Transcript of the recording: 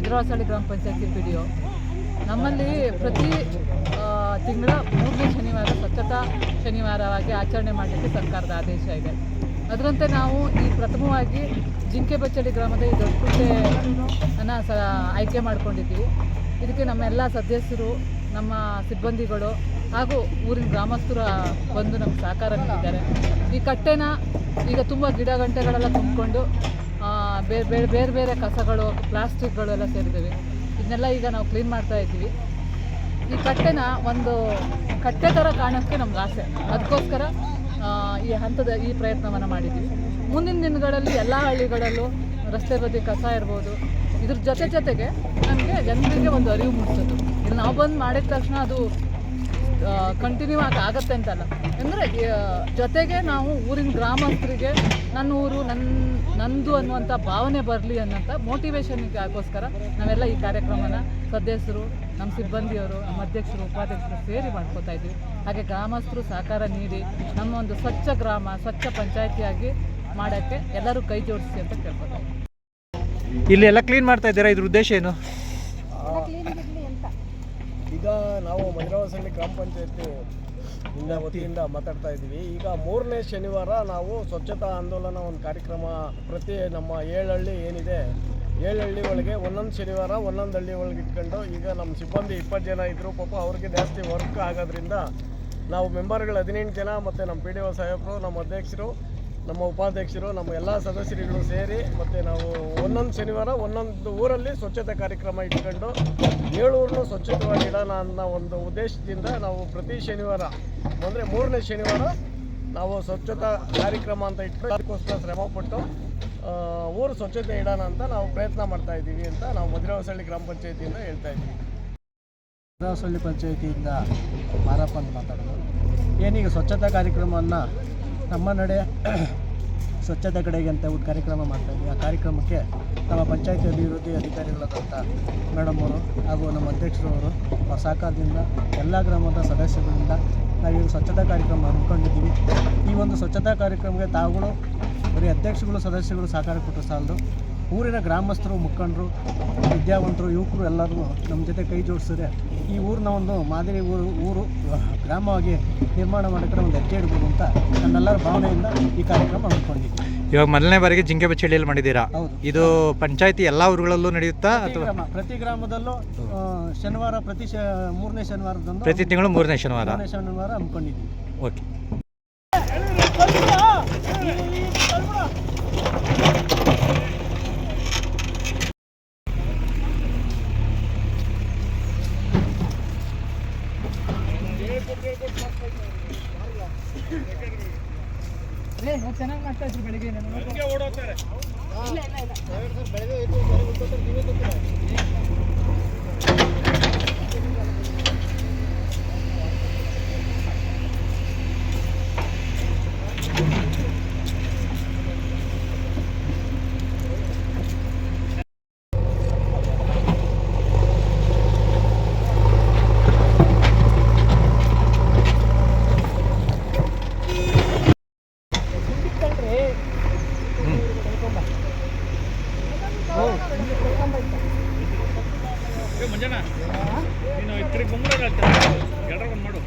ವಜ್ರವಾಸಳ್ಳಿ ಗ್ರಾಮ ಪಂಚಾಯತಿ P D O ನಮ್ಮಲ್ಲಿ ಪ್ರತಿ ತಿಂಗಳ ಮೂರನೇ ಶನಿವಾರ ಸ್ವಚ್ಛತಾ ಶನಿವಾರವಾಗಿ ಆಚರಣೆ ಮಾಡಲಿಕ್ಕೆ ಸರ್ಕಾರದ ಆದೇಶ ಇದೆ. ಅದರಂತೆ ನಾವು ಈ ಪ್ರಥಮವಾಗಿ ಜಿಂಕೆ ಬಚ್ಚಡಿ ಗ್ರಾಮದ ಈ ಅನ್ನ ಸ, ಆಯ್ಕೆ ಮಾಡಿಕೊಂಡಿದ್ದೀವಿ. ಇದಕ್ಕೆ ನಮ್ಮ ಎಲ್ಲ ಸದಸ್ಯರು, ನಮ್ಮ ಸಿಬ್ಬಂದಿಗಳು ಹಾಗೂ ಊರಿನ ಗ್ರಾಮಸ್ಥರು ಬಂದು ನಮ್ಗೆ ಸಹಕಾರ ನೀಡಿದ್ದಾರೆ. ಈ ಕಟ್ಟೆನ ಈಗ ತುಂಬ ಗಿಡ ಗಂಟೆಗಳೆಲ್ಲ ತುಂಬಿಕೊಂಡು ಬೇರೆ ಬೇರೆ ಬೇರೆ ಬೇರೆ ಕಸಗಳು, ಪ್ಲಾಸ್ಟಿಕ್ಗಳು ಎಲ್ಲ ಸೇರಿದ್ದೇವೆ. ಇದನ್ನೆಲ್ಲ ಈಗ ನಾವು ಕ್ಲೀನ್ ಮಾಡ್ತಾ ಇದ್ದೀವಿ. ಈ ಕಟ್ಟೆನ ಒಂದು ಕಟ್ಟೆ ಥರ ಕಾಣೋಕ್ಕೆ ನಮ್ಗೆ ಆಸೆ. ಅದಕ್ಕೋಸ್ಕರ ಈ ಹಂತದ ಈ ಪ್ರಯತ್ನವನ್ನು ಮಾಡಿದ್ದೀವಿ. ಮುಂದಿನ ದಿನಗಳಲ್ಲಿ ಎಲ್ಲ ಹಳ್ಳಿಗಳಲ್ಲೂ ರಸ್ತೆ ಬದಿ ಕಸ ಇರ್ಬೋದು. ಇದ್ರ ಜೊತೆ ಜೊತೆಗೆ ನಮಗೆ ಜನರಿಗೆ ಒಂದು ಅರಿವು ಮೂಡಿಸೋದು. ಇಲ್ಲಿ ನಾವು ಬಂದು ಮಾಡಿದ ತಕ್ಷಣ ಅದು ಕಂಟಿನ್ಯೂ ಆಗಿ ಆಗತ್ತೆ ಅಂತಲ್ಲ. ಅಂದರೆ ಜೊತೆಗೆ ನಾವು ಊರಿನ ಗ್ರಾಮಸ್ಥರಿಗೆ ನನ್ನ ಊರು ನನ್ನ ನಂದು ಅನ್ನುವಂಥ ಭಾವನೆ ಬರಲಿ ಅನ್ನೋಂಥ ಮೋಟಿವೇಶನ್ಗೋಸ್ಕರ ನಾವೆಲ್ಲ ಈ ಕಾರ್ಯಕ್ರಮನ ಸದಸ್ಯರು, ನಮ್ಮ ಸಿಬ್ಬಂದಿಯವರು, ನಮ್ಮ ಅಧ್ಯಕ್ಷರು, ಉಪಾಧ್ಯಕ್ಷರು ಸೇರಿ ಮಾಡ್ಕೋತಾ ಇದ್ದೀವಿ. ಹಾಗೆ ಗ್ರಾಮಸ್ಥರು ಸಹಕಾರ ನೀಡಿ ನಮ್ಮ ಒಂದು ಸ್ವಚ್ಛ ಗ್ರಾಮ, ಸ್ವಚ್ಛ ಪಂಚಾಯತಿಯಾಗಿ ಮಾಡೋಕ್ಕೆ ಎಲ್ಲರೂ ಕೈ ಜೋಡಿಸಿ ಅಂತ ಕೇಳ್ಕೊತಾ. ಇಲ್ಲಿ ಎಲ್ಲ ಕ್ಲೀನ್ ಮಾಡ್ತಾ ಇದ್ದೀರಾ? ಇದ್ರ ಉದ್ದೇಶ ಏನು? ಈಗ ನಾವು ಮಂಜರಾವಸಳ್ಳಿ ಗ್ರಾಮ ಪಂಚಾಯತಿ ಇಂದ ವತಿಯಿಂದ ಮಾತಾಡ್ತಾ ಇದ್ದೀವಿ. ಈಗ ಮೂರನೇ ಶನಿವಾರ ನಾವು ಸ್ವಚ್ಛತಾ ಆಂದೋಲನ ಒಂದು ಕಾರ್ಯಕ್ರಮ ಪ್ರತಿ ನಮ್ಮ ಏಳಹಳ್ಳಿ ಏನಿದೆ, ಏಳಹಳ್ಳಿ ಒಳಗೆ ಒಂದೊಂದು ಶನಿವಾರ ಒಂದೊಂದು ಹಳ್ಳಿ ಒಳಗೆ ಇಟ್ಕೊಂಡು ಈಗ ನಮ್ಮ ಸಿಬ್ಬಂದಿ ಇಪ್ಪತ್ತು ಜನ ಇದ್ದರು ಪಾಪ ಅವ್ರಿಗೆ ಜಾಸ್ತಿ ವರ್ಕ್ ಆಗೋದ್ರಿಂದ ನಾವು ಮೆಂಬರ್ಗಳು ಹದಿನೆಂಟು ಜನ ಮತ್ತು ನಮ್ಮ ಪಿ ಡಿ ಒ ಸಾಹೇಬರು, ನಮ್ಮ ಅಧ್ಯಕ್ಷರು ನಮ್ಮ ಉಪಾಧ್ಯಕ್ಷರು, ನಮ್ಮ ಎಲ್ಲ ಸದಸ್ಯರುಗಳು ಸೇರಿ ಮತ್ತು ನಾವು ಒಂದೊಂದು ಶನಿವಾರ, ಒಂದೊಂದು ಊರಲ್ಲಿ ಸ್ವಚ್ಛತೆ ಕಾರ್ಯಕ್ರಮ ಇಟ್ಕೊಂಡು ಏಳೂರನ್ನು ಸ್ವಚ್ಛತವಾಗಿ ಇಡೋಣ ಅನ್ನೋ ಒಂದು ಉದ್ದೇಶದಿಂದ ನಾವು ಪ್ರತಿ ಶನಿವಾರ, ಅಂದರೆ ಮೂರನೇ ಶನಿವಾರ ನಾವು ಸ್ವಚ್ಛತಾ ಕಾರ್ಯಕ್ರಮ ಅಂತ ಇಟ್ಕೊಂಡು ಅದಕ್ಕೋಸ್ಕರ ಶ್ರಮಪಟ್ಟು ಊರು ಸ್ವಚ್ಛತೆ ಇಡೋಣ ಅಂತ ನಾವು ಪ್ರಯತ್ನ ಮಾಡ್ತಾ ಇದ್ದೀವಿ ಅಂತ ನಾವು ಮಧುರವಸಳ್ಳಿ ಗ್ರಾಮ ಪಂಚಾಯತಿಯಿಂದ ಹೇಳ್ತಾ ಇದ್ದೀವಿ. ಮಧುರವಸಳ್ಳಿ ಪಂಚಾಯತಿಯಿಂದ ಮಾರಪ್ಪ ಮಾತಾಡೋದು. ಏನೀಗ ಸ್ವಚ್ಛತಾ ಕಾರ್ಯಕ್ರಮವನ್ನು ನಮ್ಮ ನಡೆ ಸ್ವಚ್ಛತೆ ಕಡೆಗೆ ಅಂತ ಒಂದು ಕಾರ್ಯಕ್ರಮ ಮಾಡ್ತಾ ಇದ್ವಿ ಆ ಕಾರ್ಯಕ್ರಮಕ್ಕೆ ನಮ್ಮ ಪಂಚಾಯತಿ ಅಭಿವೃದ್ಧಿ ಅಧಿಕಾರಿಗಳಾದಂಥ ಮೇಡಮ್ ಅವರು ಹಾಗೂ ನಮ್ಮ ಅಧ್ಯಕ್ಷರವರು ಅವರ ಸಹಕಾರದಿಂದ ಎಲ್ಲ ಗ್ರಾಮದ ಸದಸ್ಯರಿಂದ ನಾವೀಗ ಸ್ವಚ್ಛತಾ ಕಾರ್ಯಕ್ರಮ ಹಮ್ಮಿಕೊಂಡಿದ್ದೀವಿ. ಈ ಒಂದು ಸ್ವಚ್ಛತಾ ಕಾರ್ಯಕ್ರಮಕ್ಕೆ ತಾವುಗಳು ಬರೀ ಅಧ್ಯಕ್ಷಗಳು, ಸದಸ್ಯಗಳು ಸಹಕಾರ ಕೊಟ್ಟರು ಸಾಲದು. ಊರಿನ ಗ್ರಾಮಸ್ಥರು ಮುಖಂಡರು ವಿದ್ಯಾವಂತರು ಯುವಕರು ಎಲ್ಲರೂ ನಮ್ಮ ಜೊತೆ ಕೈ ಜೋಡಿಸಿದ್ರೆ ಈ ಊರಿನ ಒಂದು ಮಾದರಿ ಊರು ಊರು ಗ್ರಾಮವಾಗಿ ನಿರ್ಮಾಣ ಮಾಡೋಕ್ಕೆ ಒಂದು ಹೆಜ್ಜೆ ಇಡ್ಬೋದು ಅಂತ ನಮ್ಮೆಲ್ಲರ ಭಾವನೆಯಿಂದ ಈ ಕಾರ್ಯಕ್ರಮ ಹಮ್ಮಿಕೊಂಡಿದ್ದೀವಿ. ಇವಾಗ ಮೊದಲನೇ ಬಾರಿಗೆ ಜಿಂಕೆ ಬಚ್ಚಳಿಯಲ್ಲಿ ಮಾಡಿದ್ದೀರಾ? ಇದು ಪಂಚಾಯತಿ ಎಲ್ಲ ಊರುಗಳಲ್ಲೂ ನಡೆಯುತ್ತಾ ಪ್ರತಿ ಅಥವಾ? ಪ್ರತಿ ಗ್ರಾಮದಲ್ಲೂ ಶನಿವಾರ ಪ್ರತಿ ಮೂರನೇ ಶನಿವಾರದಂದು ಪ್ರತಿ ತಿಂಗಳು ಮೂರನೇ ಶನಿವಾರ? ಶನಿವಾರ ಹಮ್ಮಿಕೊಂಡಿದ್ದೀವಿ. ಓಕೆ. ಚೆನ್ನಾಗಿ ಮಾಡ್ತಾ ಇದ್ರು ಬೆಳಿಗ್ಗೆ ಮಂಜಣ್ಣ ನೀನು ಮಂಜನಾ ಕಡೆ ಬಂಗ್ಳೂರ್ ಆಗ್ತಾ ಎಲ್ಲರೂ ಒಂದು ಮಾಡು.